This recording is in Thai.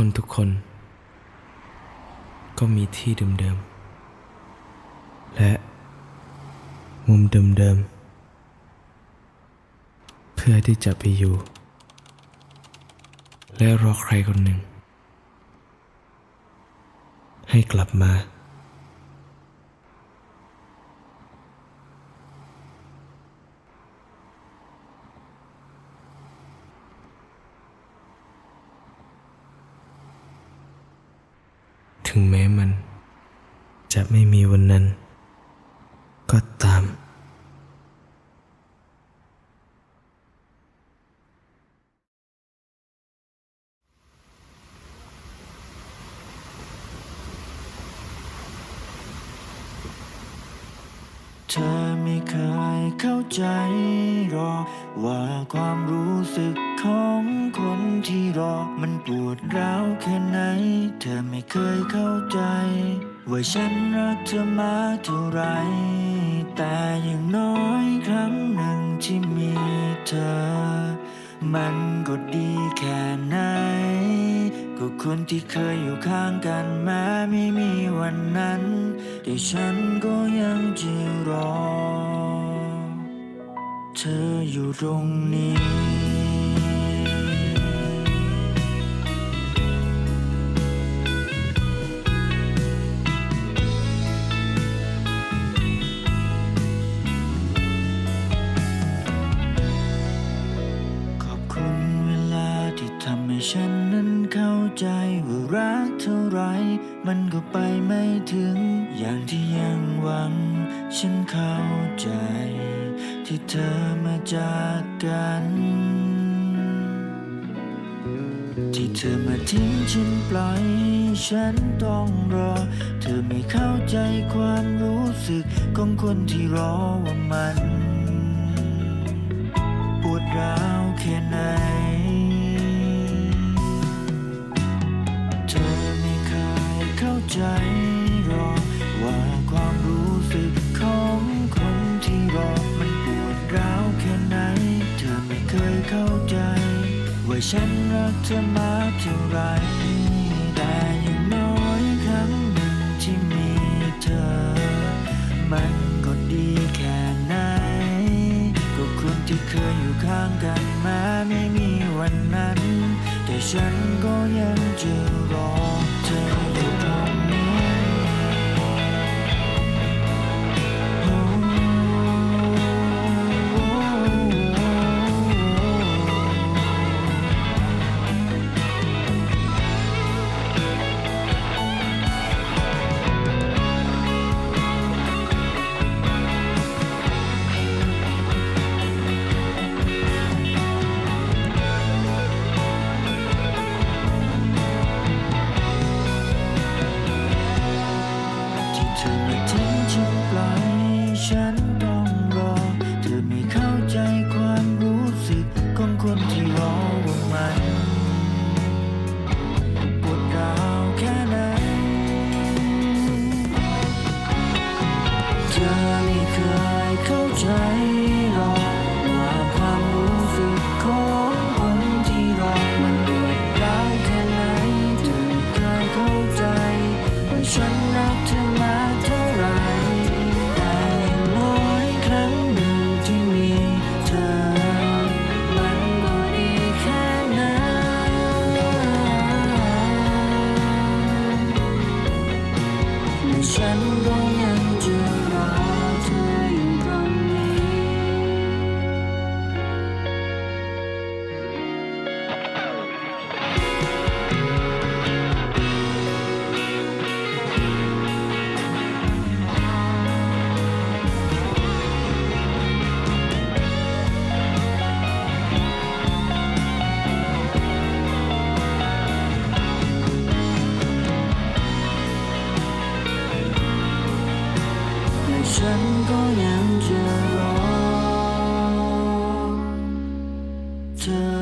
คนทุกคน ก็มีที่เดิมๆ และมุมเดิมๆ เพื่อที่จะไปอยู่ และรอใครคนหนึ่ง ให้กลับมา ถึงแม้มัน จะไม่มีวันนั้น ก็ตาม เธอไม่เคยเข้าใจหรอกว่าความรู้สึกของคนที่รอ มันปวดร้าวแค่ไหน เธอไม่เคยเข้าใจ ว่าฉันรักเธอมากเท่าไร แต่อย่างน้อยครั้งหนึ่งที่มีเธอ มันก็ดีแค่ไหน คนที่เคยอยู่ข้างกันแม้ไม่มีวันนั้น แต่ฉันก็ยังจะรอ เธออยู่ตรงนี้ขอบคุณเวลาที่ทำให้ฉัน ใจว่ารักเท่าไร มันก็ไปไม่ถึง อย่างที่ยังหวัง ฉันเข้าใจ ที่เธอมาจากกัน ที่เธอมาทิ้งฉันปล่อยให้ฉันต้องรอ เธอไม่เข้าใจความรู้สึกของคนที่รอว่ามัน ปวดร้าวแค่ไหน ใจรอ ว่าความรู้สึกของคนที่รอ มันปวดร้าวแค่ไหน เธอไม่เคยเข้าใจ ว่าฉันรักเธอมากเท่าไรแต่อย่างน้อยครั้งหนึ่งที่มีเธอ มันก็ดีแค่ไหนก็คนที่เคยอยู่ข้างกันมาไม่มีวันนั้น แต่ฉันก็ยังจะรอเธอ ฉั แล และฉันก็ยังจะรอเธอ